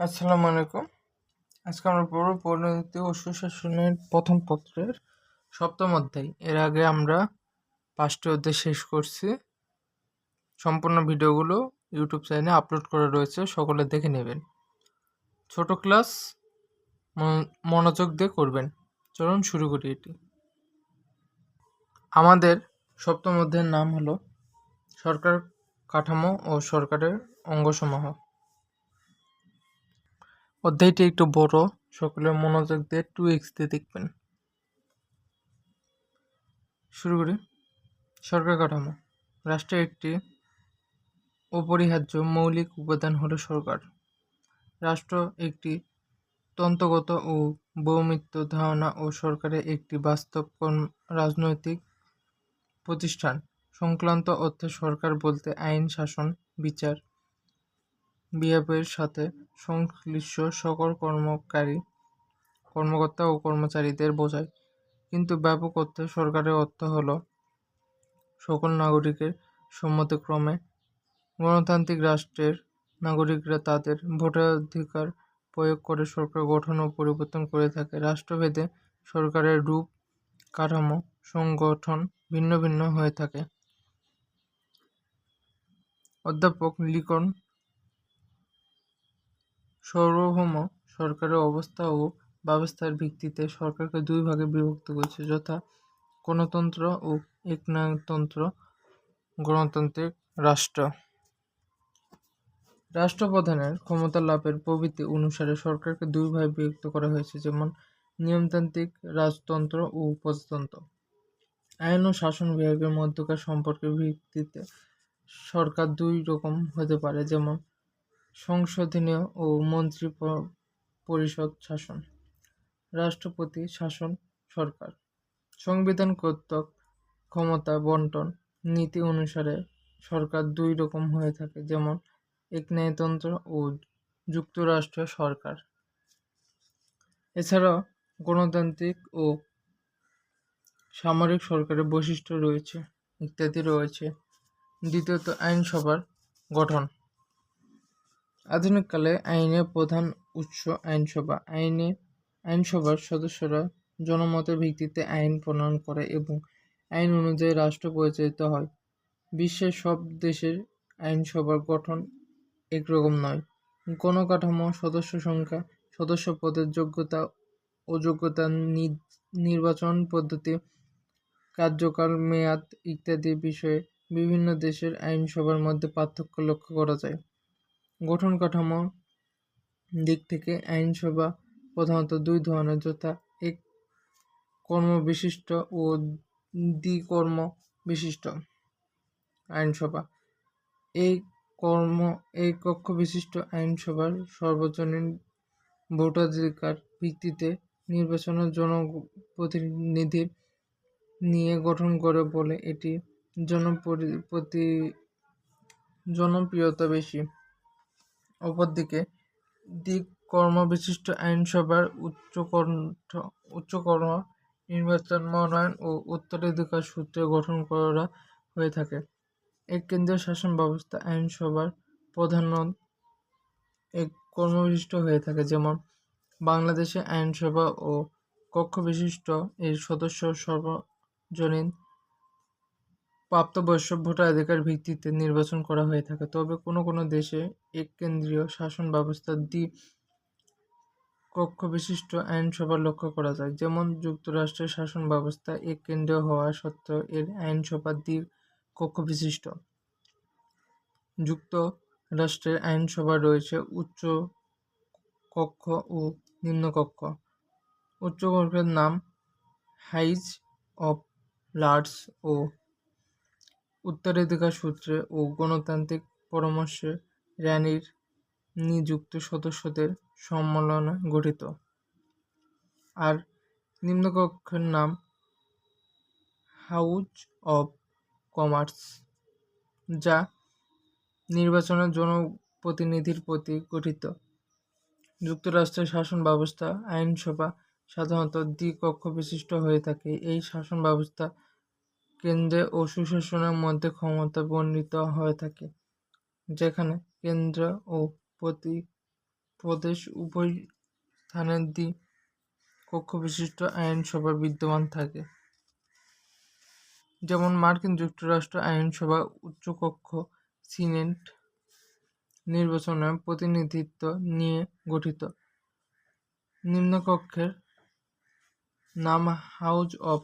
আসসালামু আলাইকুম। আজকে আমরা পড়ব পরিণতি ও সুশাসনের প্রথম পত্রের সপ্তম অধ্যায়। এর আগে আমরা পাঁচটি অধ্যায় শেষ করছি। সম্পূর্ণ ভিডিওগুলো ইউটিউব চ্যানেলে আপলোড করা রয়েছে, সকলে দেখে নেবেন। ছোট ক্লাস মনোযোগ দিয়ে করবেন। চলুন শুরু করি এটি। আমাদের সপ্তম অধ্যায়ের নাম হলো সরকার কাঠামো ও সরকারের অঙ্গসমূহ। অধ্যায়টি একটু বড় সকলে মনোযোগ দিয়ে টু এক্স দিয়ে দেখবেন। শুরু করি। সরকার কাঠামো। রাষ্ট্রের একটি অপরিহার্য মৌলিক উপাদান হলো সরকার। রাষ্ট্র একটি তন্ত্রগত ও বহুমিত্র ধারণা ও সরকারের একটি বাস্তব রাজনৈতিক প্রতিষ্ঠান। সংক্রান্ত অর্থে সরকার বলতে আইন, শাসন, বিচার বিহেভিয়ারের সাথে সংশ্লিষ্ট সকল কর্মকারী, কর্মকর্তা ও কর্মচারীদের বোঝায়। কিন্তু ব্যাপক অর্থে সরকারের অর্থ হল, সকল নাগরিকের সম্মতিক্রমে গণতান্ত্রিক রাষ্ট্রের নাগরিকরা তাদের ভোটাধিকার প্রয়োগ করে সরকার গঠন ও পরিবর্তন করে থাকে। রাষ্ট্রভেদে সরকারের রূপ কাঠামো সংগঠন ভিন্ন ভিন্ন হয়ে থাকে। অধ্যাপক লিখন সার্বভৌম সরকারের অবস্থা ও ব্যবস্থার ভিত্তিতে সরকারকে দুই ভাগে বিভক্ত করেছে, যথা গণতন্ত্র ও একনায়কতন্ত্র গণতান্ত্রিক রাষ্ট্র। রাষ্ট্রপ্রধানের ক্ষমতা লাভের প্রবৃত্তি অনুসারে সরকারকে দুই ভাগে বিভক্ত করা হয়েছে, যেমন নিয়মতান্ত্রিক রাজতন্ত্র ও প্রজাতন্ত্র আইন ও শাসন বিভাগের মধ্যকার সম্পর্কের ভিত্তিতে সরকার দুই রকম হতে পারে, যেমন সংশোধনীয় ও মন্ত্রী পরিষদ শাসন। রাষ্ট্রপতি শাসন সরকার। সংবিধান কর্তৃক ক্ষমতা বন্টন নীতি অনুসারে সরকার দুই রকম হয়ে থাকে, যেমন একনায়তন্ত্র ও যুক্তরাষ্ট্রীয় সরকার। এছাড়াও গণতান্ত্রিক ও সামরিক সরকারের বৈশিষ্ট্য রয়েছে, ইত্যাদি রয়েছে। দ্বিতীয়ত আইনসভার গঠন। আধুনিককালে আইনের প্রধান উৎস আইনসভা। আইনে, আইনসভার সদস্যরা জনমতের ভিত্তিতে আইন প্রণয়ন করে এবং আইন অনুযায়ী রাষ্ট্র পরিচালিত হয়। বিশ্বের সব দেশের আইনসভার গঠন একরকম নয়। গণকাঠামো, সদস্য সংখ্যা, সদস্য পদের যোগ্যতা অযোগ্যতা নির্বাচন পদ্ধতি, কার্যকাল, মেয়াদ ইত্যাদি বিষয়ে বিভিন্ন দেশের আইনসভার মধ্যে পার্থক্য লক্ষ্য করা যায়। গঠন কাঠামো দিক থেকে আইনসভা প্রধানত দুই ধরনের, যথা এক কর্মবিশিষ্ট ও দ্বিকর্ম বিশিষ্ট আইনসভা। এই কর্ম, এই কক্ষ বিশিষ্ট আইনসভার সর্বজনীন ভোটাধিকার ভিত্তিতে নির্বাচনের জনপ্রতিনিধির নিয়ে গঠন করে বলে এটি জনপ্রতি জনপ্রিয়তা বেশি। অপরদিকে দিক কর্মবিশিষ্ট আইনসভার উচ্চকণ্ঠ, উচ্চকর্ম নির্বাচন মনোনয়ন ও উত্তরাধিকার সূত্রে গঠন করা হয়ে থাকে। এক কেন্দ্রীয় শাসন ব্যবস্থা আইনসভার প্রধান এক কর্মবিশিষ্ট হয়ে থাকে, যেমন বাংলাদেশে আইনসভা ও কক্ষ বিশিষ্ট এর সদস্য সর্বজনীন প্রাপ্তবয়স্ক ভোটাধিকার ভিত্তিতে নির্বাচন করা হয়ে থাকে। তবে কোনো কোনো দেশে এক কেন্দ্রীয় শাসন ব্যবস্থা দ্বি কক্ষ বিশিষ্ট আইনসভা লক্ষ্য করা যায়। যেমন, যুক্তরাষ্ট্রের শাসন ব্যবস্থা এক কেন্দ্রীয় হওয়া সত্ত্বেও এর আইনসভা দ্বি কক্ষ বিশিষ্ট যুক্তরাষ্ট্রের আইনসভা রয়েছে উচ্চ কক্ষ ও নিম্নকক্ষ উচ্চকক্ষের নাম হাইজ অফ লার্ডস ও উত্তরাধিকার সূত্রে ও গণতান্ত্রিক পরামর্শে রানির নিযুক্ত সদস্যদের সম্মেলনে গঠিত। আর নিম্নকক্ষের নাম হাউজ অব কমার্স, যা নির্বাচনের জনপ্রতিনিধির প্রতি গঠিত। যুক্তরাষ্ট্রের শাসন ব্যবস্থা, আইনসভা সাধারণত দ্বিকক্ষ বিশিষ্ট হয়ে থাকে। এই শাসন ব্যবস্থা কেন্দ্রে ও সুশাসনের মধ্যে ক্ষমতা বর্ণিত হয়ে থাকে, যেখানে কেন্দ্র ও প্রতি প্রদেশ উভয় স্থানে দ্বি কক্ষ বিশিষ্ট আইনসভা বিদ্যমান থাকে। যেমন মার্কিন যুক্তরাষ্ট্র আইনসভা উচ্চকক্ষ সিনেট নির্বাচনে প্রতিনিধিত্ব নিয়ে গঠিত। নিম্নকক্ষের নাম হাউজ অব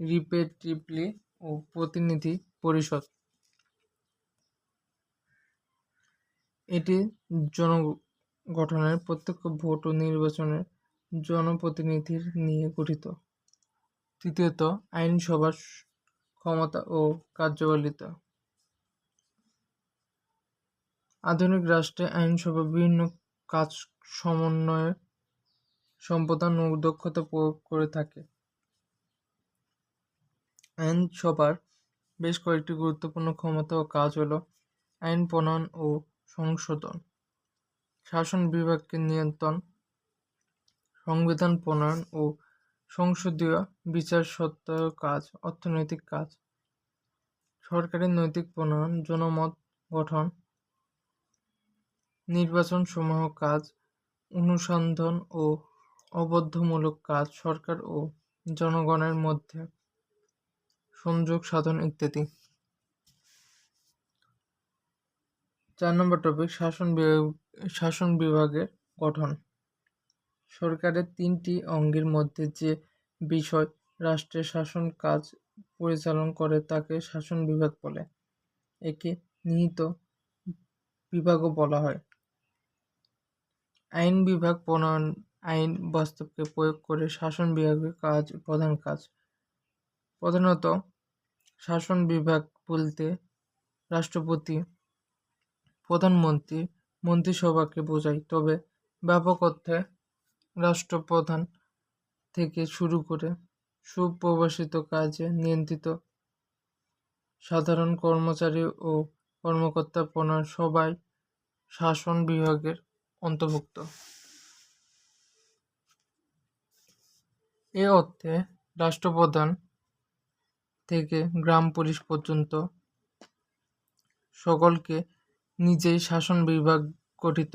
রিপ্রেজেন্টেটিভ ও প্রতিনিধি পরিষদ। এটি জনগঠনের প্রত্যক্ষ ভোট ও নির্বাচনের জনপ্রতিনিধির নিয়ে গঠিত। তৃতীয়ত, আইনসভার ক্ষমতা ও কার্যকারিতা আধুনিক রাষ্ট্রে আইনসভা বিভিন্ন কাজ সমন্বয়ে সম্পাদন ও দক্ষতা প্রয়োগ করে থাকে। আইনসভার বেশ কয়েকটি গুরুত্বপূর্ণ ক্ষমতা ও কাজ হলো আইন প্রণয়ন ও সংশোধন, শাসন বিভাগকে নিয়ন্ত্রণ, সংবিধান প্রণয়ন ও সংসদীয় বিচার সত্ত্বেও কাজ, অর্থনৈতিক কাজ, সরকারি নৈতিক প্রণয়ন, জনমত গঠন নির্বাচন সমূহ কাজ, অনুসন্ধান ও অবদ্ধমূলক কাজ সরকার ও জনগণের মধ্যে সংযোগ সাধন ইত্যাদি। চার নম্বর টপিক শাসন শাসন বিভাগের গঠন। সরকারের তিনটি অঙ্গের মধ্যে যে বিষয় রাষ্ট্রের শাসন কাজ পরিচালন করে তাকে শাসন বিভাগ বলে। একে নিহিত বিভাগও বলা হয়। আইন বিভাগ প্রণয়ন, আইন বাস্তবকে প্রয়োগ করে শাসন বিভাগের কাজ, প্রধান কাজ। প্রধানত শাসন বিভাগ বলতে রাষ্ট্রপতি, প্রধানমন্ত্রী, মন্ত্রিসভাকে বোঝায়। তবে ব্যাপক অর্থে রাষ্ট্রপ্রধান থেকে শুরু করে সুপ্রবাসিত কাজে নিয়ন্ত্রিত সাধারণ কর্মচারী ও কর্মকর্তা প্রণয় সবাই শাসন বিভাগের অন্তর্ভুক্ত। এ অর্থে রাষ্ট্রপ্রধান থেকে গ্রাম পুলিশ পর্যন্ত সকলকে নিজেই শাসন বিভাগ গঠিত।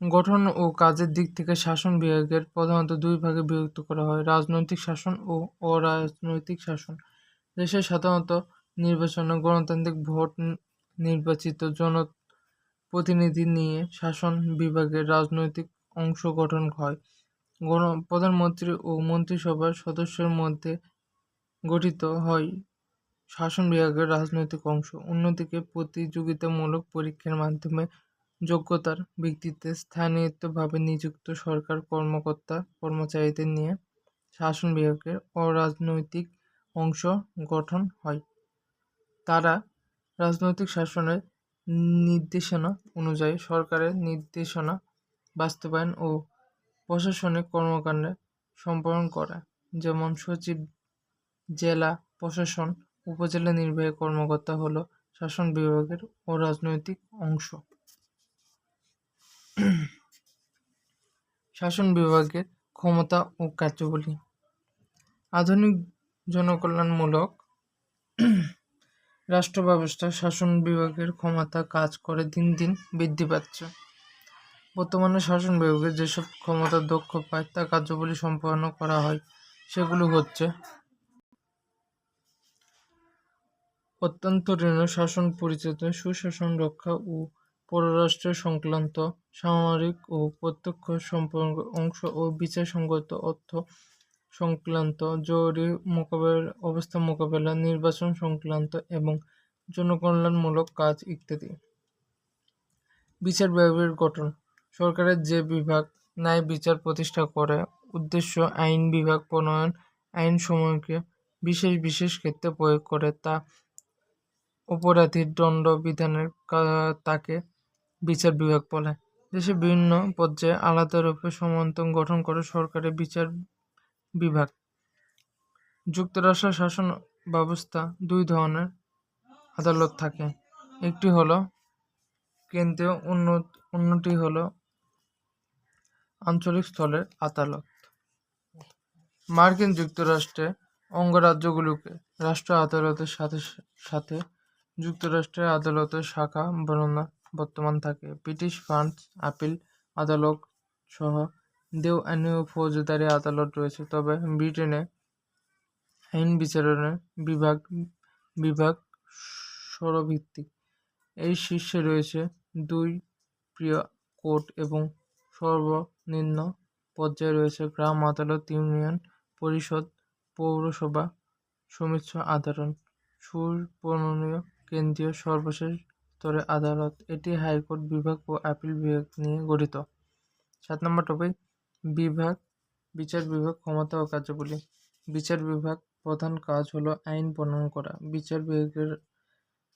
গঠন ও কাজের দিক থেকে শাসন বিভাগের প্রধানত দুই ভাগে বিভক্ত করা হয়, রাজনৈতিক শাসন ও অরাজনৈতিক শাসন। দেশে সাধারণত নির্বাচনে গণতান্ত্রিক ভোট নির্বাচিত জনপ্রতিনিধি নিয়ে শাসন বিভাগের রাজনৈতিক অংশ গঠন হয়। গণ প্রধানমন্ত্রী ও মন্ত্রিসভার সদস্যের মধ্যে গঠিত হয়। শাসন বিভাগের রাজনৈতিক অংশ। অন্যদিকে প্রতিযোগিতামূলক পরীক্ষার মাধ্যমে যোগ্যতার ভিত্তিতে স্থানীয়ভাবে নিযুক্ত সরকার কর্মকর্তা, কর্মচারীদের নিয়ে শাসন বিভাগের অরাজনৈতিক অংশ গঠন হয়। তারা রাজনৈতিক শাসনের নির্দেশনা অনুযায়ী সরকারের নির্দেশনা, বাস্তবায়ন ও প্রশাসনিক কর্মকাণ্ডে সম্পাদন করে। যেমন সচিব জেলা প্রশাসন, উপজেলা নির্বাহী কর্মকর্তা হলো শাসন বিভাগের অরাজনৈতিক অংশ। শাসন বিভাগের ক্ষমতা ও কার্যাবলী। আধুনিক জনকল্যাণমূলক রাষ্ট্র ব্যবস্থা শাসন বিভাগের ক্ষমতা কাজ করে দিন দিন বৃদ্ধি পাচ্ছে। বর্তমানে শাসন বিভাগের যেসব ক্ষমতা দক্ষ পায় তা কার্যাবলী সম্পন্ন করা হয়, সেগুলো হচ্ছে অভ্যন্তরীণ শাসন পরিচালনা সুশাসন রক্ষা ও পররাষ্ট্র সংক্রান্ত সামরিক ও প্রত্যক্ষ সম্পর্ক অংশ ও বিচার সংগত অর্থ সংক্রান্ত জরুরি মোকাবেলা অবস্থা মোকাবেলা, নির্বাচন সংক্রান্ত এবং জনকল্যাণমূলক কাজ ইত্যাদি। বিচার বিভাগের গঠন। সরকারের যে বিভাগ ন্যায় বিচার প্রতিষ্ঠা করে, উদ্দেশ্য আইন বিভাগ প্রণয়ন, আইন সমূহকে বিশেষ বিশেষ ক্ষেত্রে প্রয়োগ করে তা অপরাধীর দণ্ড বিধানের তাকে বিচার বিভাগ বলে। দেশে বিভিন্ন পর্যায়ে আলাদা রূপে সমন্বয় গঠন করে সরকারের বিচার বিভাগ। যুক্তরাষ্ট্রের শাসন ব্যবস্থা দুই ধরনের আদালত থাকে। একটি হলো কেন্দ্রীয় অন্য অন্যটি হলো আঞ্চলিক স্তরের আদালত। মার্কিন যুক্তরাষ্ট্রে অঙ্গরাজ্যগুলোকে রাষ্ট্র আদালতের সাথে সাথে যুক্তরাষ্ট্রের আদালতের শাখা বর্ণনা বর্তমান থাকে। ব্রিটিশ ফ্রান্স আপিল আদালত সহ দেওয়ানি ও ফৌজদারি আদালত রয়েছে। তবে ব্রিটেনে আইন বিচারণের বিভাগ বিভাগ সরভিত্তিক। এই শীর্ষে রয়েছে দুই প্রিয় কোর্ট এবং সর্বনিম্ন পর্যায়ে রয়েছে গ্রাম আদালত, ইউনিয়ন পরিষদ, পৌরসভা সমিতি আদালত সুপর্ণনীয় কেন্দ্রীয় সর্বশেষ স্তরে আদালত এটি হাইকোর্ট বিভাগ ও আপিল বিভাগ নিয়ে গঠিত। সাত নম্বর টপিক, বিভাগ, বিচার বিভাগ, ক্ষমতা ও কার্যাবলী। বিচার বিভাগ প্রধান কাজ হলো আইন প্রণয়ন করা। বিচার বিভাগের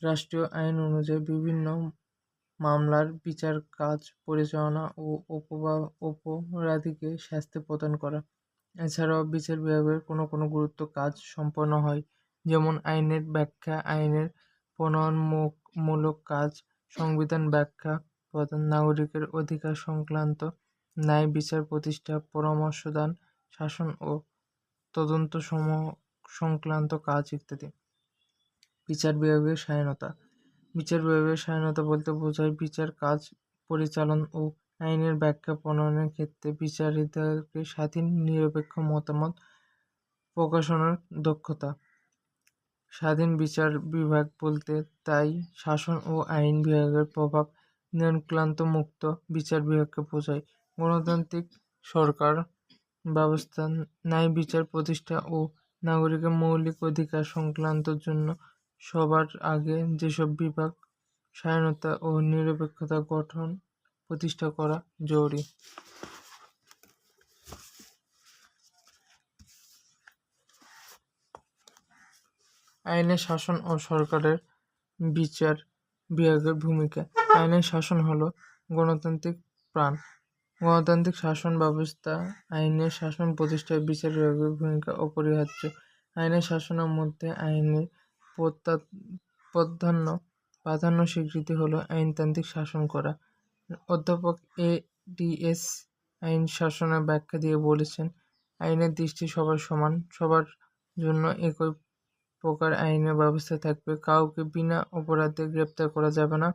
রাষ্ট্রীয় আইন অনুযায়ী বিভিন্ন মামলার বিচার কাজ, পরিচালনা ও অপরাধীকে শাস্তি প্রদান করা। এছাড়াও বিচার বিভাগের কোনো কোনো গুরুত্ব কাজ সম্পন্ন হয়, যেমন আইনের ব্যাখ্যা, আইনের প্রণয়নমূলক কাজ, সংবিধান ব্যাখ্যা, প্রধান নাগরিকের অধিকার সংক্রান্ত ন্যায় বিচার প্রতিষ্ঠা, পরামর্শদান, শাসন ও তদন্ত সম, সংক্রান্ত কাজ ইত্যাদি। বিচার বিভাগের স্বাধীনতা বিচার বিভাগের স্বাধীনতা বলতে বোঝায় বিচার কাজ পরিচালন ও আইনের ব্যাখ্যা প্রণয়নের ক্ষেত্রে বিচারকদেরকে স্বাধীন, নিরপেক্ষ মতামত প্রকাশনের দক্ষতা। স্বাধীন বিচার বিভাগ বলতে তাই শাসন ও আইন বিভাগের প্রভাব নিয়ন্ত্রণান্ত মুক্ত বিচার বিভাগকে বোঝায়। গণতান্ত্রিক সরকার ব্যবস্থা, ন্যায় বিচার প্রতিষ্ঠা ও নাগরিকের মৌলিক অধিকার সংক্রান্তর জন্য সবার আগে যেসব বিভাগ স্বাধীনতা ও নিরপেক্ষতা গঠন প্রতিষ্ঠা করা জরুরি। আইনের শাসন ও সরকারের বিচার বিভাগের ভূমিকা। আইনের শাসন হলো গণতান্ত্রিক প্রাণ। গণতান্ত্রিক শাসন ব্যবস্থা, আইনের শাসন প্রতিষ্ঠায় বিচার বিভাগের ভূমিকা অপরিহার্য। আইনের শাসনের মধ্যে আইনের প্রাধান্য প্রাধান্য স্বীকৃতি হলো আইনতান্ত্রিক শাসন করা। অধ্যাপক এ ডি এস আইন শাসনের ব্যাখ্যা দিয়ে বলেছেন, আইনের দৃষ্টি সবার সমান, সবার জন্য একই প্রকার আইনের ব্যবস্থা থাকবে। কাউকে বিনা অপরাধে গ্রেপ্তার করা যাবে না।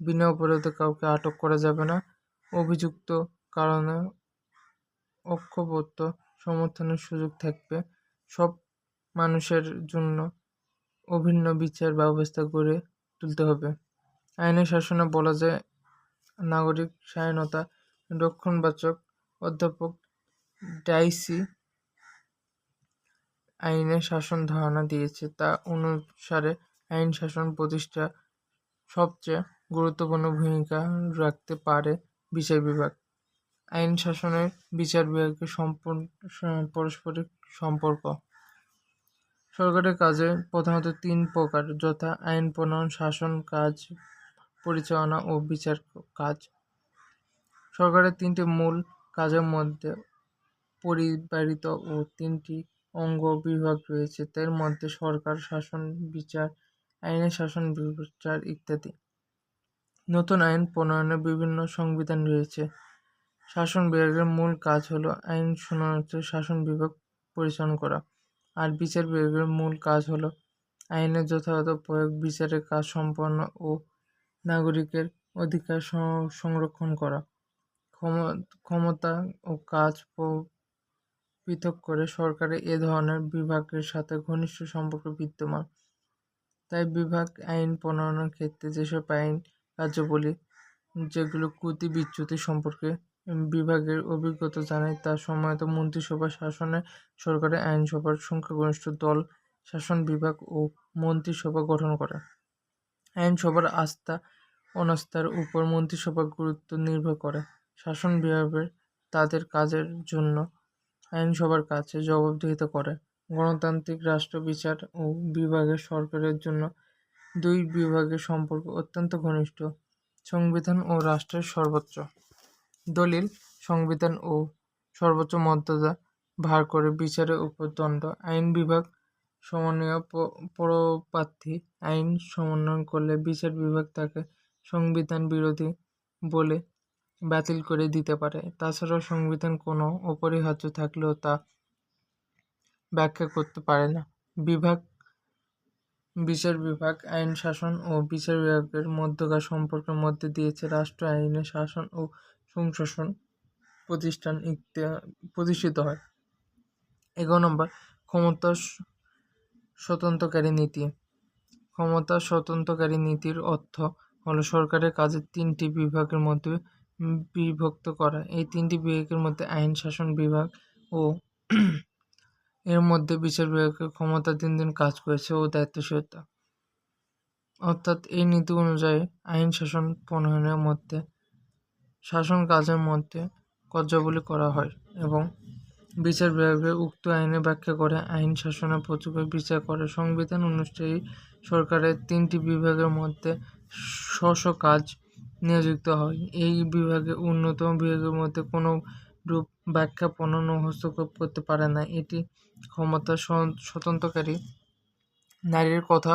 বিনা অপরাধে কাউকে আটক করা যাবে না। অভিযুক্ত কারণে অক্ষবত্য সমর্থনের সুযোগ থাকবে। সব মানুষের জন্য অভিন্ন বিচার ব্যবস্থা গড়ে তুলতে হবে। আইনের শাসনে বলা যায়, নাগরিক স্বাধীনতা রক্ষণবাচক অধ্যাপক ডাইসি আইনের শাসন ধারণা দিয়েছে। তা অনুসারে আইন শাসন প্রতিষ্ঠা সবচেয়ে গুরুত্বপূর্ণ ভূমিকা রাখতে পারে বিচার বিভাগ। আইন শাসনের বিচার বিভাগের সম্পূর্ণ পারস্পরিক সম্পর্ক। সরকারের কাজে প্রধানত তিন প্রকার, যথা আইন প্রণয়ন, শাসন কাজ, পরিচালনা ও বিচার কাজ। সরকারের তিনটি মূল কাজের মধ্যে পরিবারিত ও তিনটি অঙ্গ বিভাগ রয়েছে। তার মধ্যে সরকার শাসন বিচার, আইনের শাসন বিচার ইত্যাদি। নতুন আইন প্রণয়নের বিভিন্ন সংবিধান রয়েছে। শাসন বিভাগের মূল কাজ হলো আইন শাসন বিভাগ পরিচালনা করা। আর বিচার বিভাগের মূল কাজ হলো আইনের যথাযথ প্রয়োগ, বিচারের কাজ সম্পন্ন ও নাগরিকের অধিকার সংরক্ষণ করা। ক্ষমতা ও কাজ পৃথক করে সরকারের এ ধরনের বিভাগের সাথে ঘনিষ্ঠ সম্পর্ক বিদ্যমান। তাই বিভাগ আইন প্রণয়নের ক্ষেত্রে যেসব আইন, কার্যাবলী যেগুলো ত্রুটি বিচ্যুতি সম্পর্কে বিভাগের অভিজ্ঞতা জানায়, তা সময়ত মন্ত্রিসভা শাসনে সরকারের আইনসভার সংখ্যাগরিষ্ঠ দল, শাসন বিভাগ ও মন্ত্রিসভা গঠন করে। আইনসভার আস্থা অনাস্থার উপর মন্ত্রিসভার গুরুত্ব নির্ভর করে। শাসন বিভাগের তাদের কাজের জন্য আইনসভার কাছে জবাবদিহিতা করে। গণতান্ত্রিক রাষ্ট্র বিচার ও বিভাগের সরকারের জন্য দুই বিভাগের সম্পর্ক অত্যন্ত ঘনিষ্ঠ, সংবিধান ও রাষ্ট্রের সর্বোচ্চ। দলিল, সংবিধান ও সর্বোচ্চ মর্যাদা ভার করে বিচারের উপর দণ্ড, আইন বিভাগ সমন্বয় পরপ্রার্থী আইন সমন্বয় করলে বিচার বিভাগ তাকে সংবিধান বিরোধী বলে বাতিল করে দিতে পারে। তাছাড়াও সংবিধান কোনো অপরিহার্য থাকলেও তা ব্যাখ্যা করতে পারে না। বিভাগ, বিচার বিভাগ, আইন, শাসন ও বিচার বিভাগের মধ্যকার সম্পর্কের মধ্যে দিয়েছে রাষ্ট্র, আইনে, শাসন ও সুশাসন প্রতিষ্ঠান প্রতিষ্ঠিত হয়। এগারো নম্বর, ক্ষমতা স্বতন্ত্রকারী নীতি। ক্ষমতা স্বতন্ত্রকারী নীতির অর্থ হলো সরকারের কাজের তিনটি বিভাগের মধ্যে বিভক্ত করা। এই তিনটি বিভাগের মধ্যে আইন, শাসন বিভাগ ও এর মধ্যে বিচার বিভাগের ক্ষমতা দিন দিন কাজ করেছে ও দায়িত্বশীলতা। অর্থাৎ এই নীতি অনুযায়ী আইন, শাসন প্রণয়নের মধ্যে, শাসন কাজের মধ্যে কার্যাবলী করা হয় এবং বিচার বিভাগে উক্ত আইনে ব্যাখ্যা করে আইন, শাসনের প্রচুর বিচার করে। সংবিধান অনুযায়ী সরকারের তিনটি বিভাগের মধ্যে স্ব স্ব কাজ নিয়োজিত হয়। এই বিভাগে অন্যতম বিভাগের মধ্যে কোনো রূপ ব্যাখ্যা প্রণয়ন হস্তক্ষেপ করতে পারে না। এটি ক্ষমতা স্বতন্ত্রকারী নারীর কথা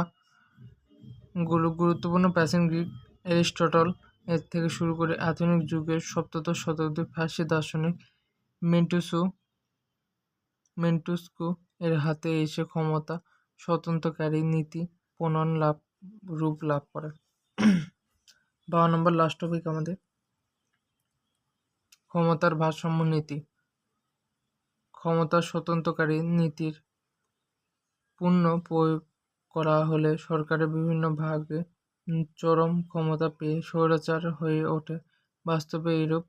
গুলো গুরুত্বপূর্ণ। প্রাচীন গ্রিক অ্যারিস্টটল এর থেকে শুরু করে আধুনিক যুগের সপ্তদশ শতাব্দীর ফার্সি দার্শনিক মেন্টুসু, মেন্টুস্কু এর হাতে এসে ক্ষমতা স্বতন্ত্রকারী নীতি প্রণয়ন লাভ, রূপ লাভ করে বারো নম্বর লাস্ট টপিক আমাদের। ক্ষমতার ভারসাম্য নীতি। ক্ষমতা স্বতন্ত্রকারী নীতির পূর্ণ প্রয়োগ করা হলে সরকারের বিভিন্ন ভাগে চরম ক্ষমতা পেয়ে স্বৈরাচার হয়ে ওঠে। বাস্তবে এইরূপ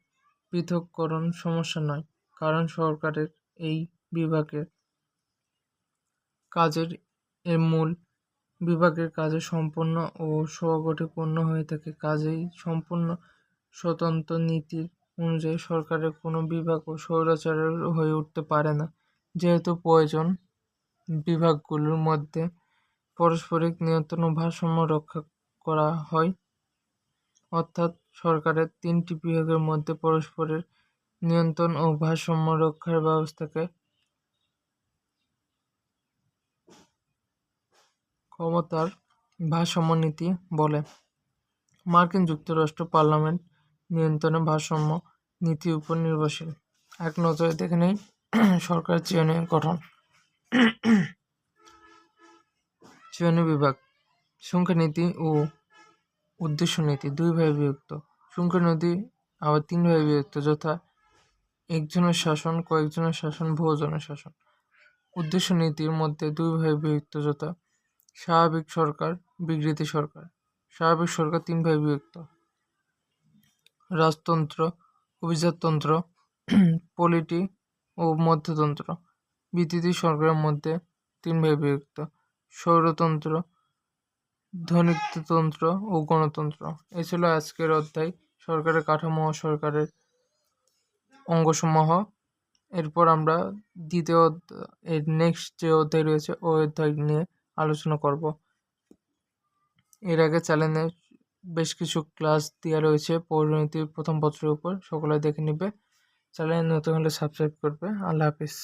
পৃথককরণ সমস্যা নয়, কারণ সরকারের এই বিভাগের কাজের এর মূল বিভাগের কাজে সম্পূর্ণ ও স্বগঠিপূর্ণ হয়ে থাকে। কাজেই সম্পূর্ণ স্বতন্ত্র নীতির অনুযায়ী সরকারের কোনো বিভাগও স্বৈরাচারের হয়ে উঠতে পারে না। যেহেতু প্রয়োজন বিভাগগুলোর মধ্যে পারস্পরিক নিয়ন্ত্রণ ও ভারসাম্য রক্ষা করা হয়, অর্থাৎ সরকারের তিনটি বিভাগের মধ্যে পরস্পরের নিয়ন্ত্রণ ও ভারসাম্য রক্ষার ব্যবস্থাকে ক্ষমতার ভারসাম্য নীতি বলে। মার্কিন যুক্তরাষ্ট্র পার্লামেন্ট নিয়ন্ত্রণে ভারসাম্য নীতির উপর নির্ভরশীল। এক নজরে দেখে নেই সরকার চয়নের গঠন। চয়ন বিভাগ সংখ্যানীতি ও উদ্দেশ্য নীতি দুই ভাবে বিভক্ত। সংখ্যানীতি আবার তিন ভাবে বিভক্ত, যথা একজনের শাসন, কয়েকজনের শাসন, বহুজনের শাসন। উদ্দেশ্য নীতির মধ্যে দুই ভাবে বিভক্ত, যথা স্বাভাবিক সরকার বিগৃহী সরকার। স্বাভাবিক সরকার তিন ভাবে বিভক্ত। রাজতন্ত্র, অভিজাততন্ত্র, পলিটি ও মধ্যতন্ত্র। বিতৃতি সরকারের মধ্যে তিন ভাবে বিভক্ত। সৌরতন্ত্র, ধনিকতন্ত্র ও গণতন্ত্র। এ ছিল আজকের অধ্যায়। সরকারের কাঠামো ও সরকারের অঙ্গসমূহ। এরপর আমরা দ্বিতীয় এর নেক্সট যে অধ্যায় রয়েছে, ওই অধ্যায় নিয়ে আলোচনা করব। এর আগে চ্যানেলে বেশ কিছু ক্লাস দেওয়া রয়েছে পৌরনীতির প্রথম পত্রের উপর। সকলে দেখে নেবে। চ্যানেল নতুন হলে সাবস্ক্রাইব করবে। আল্লাহ হাফিজ।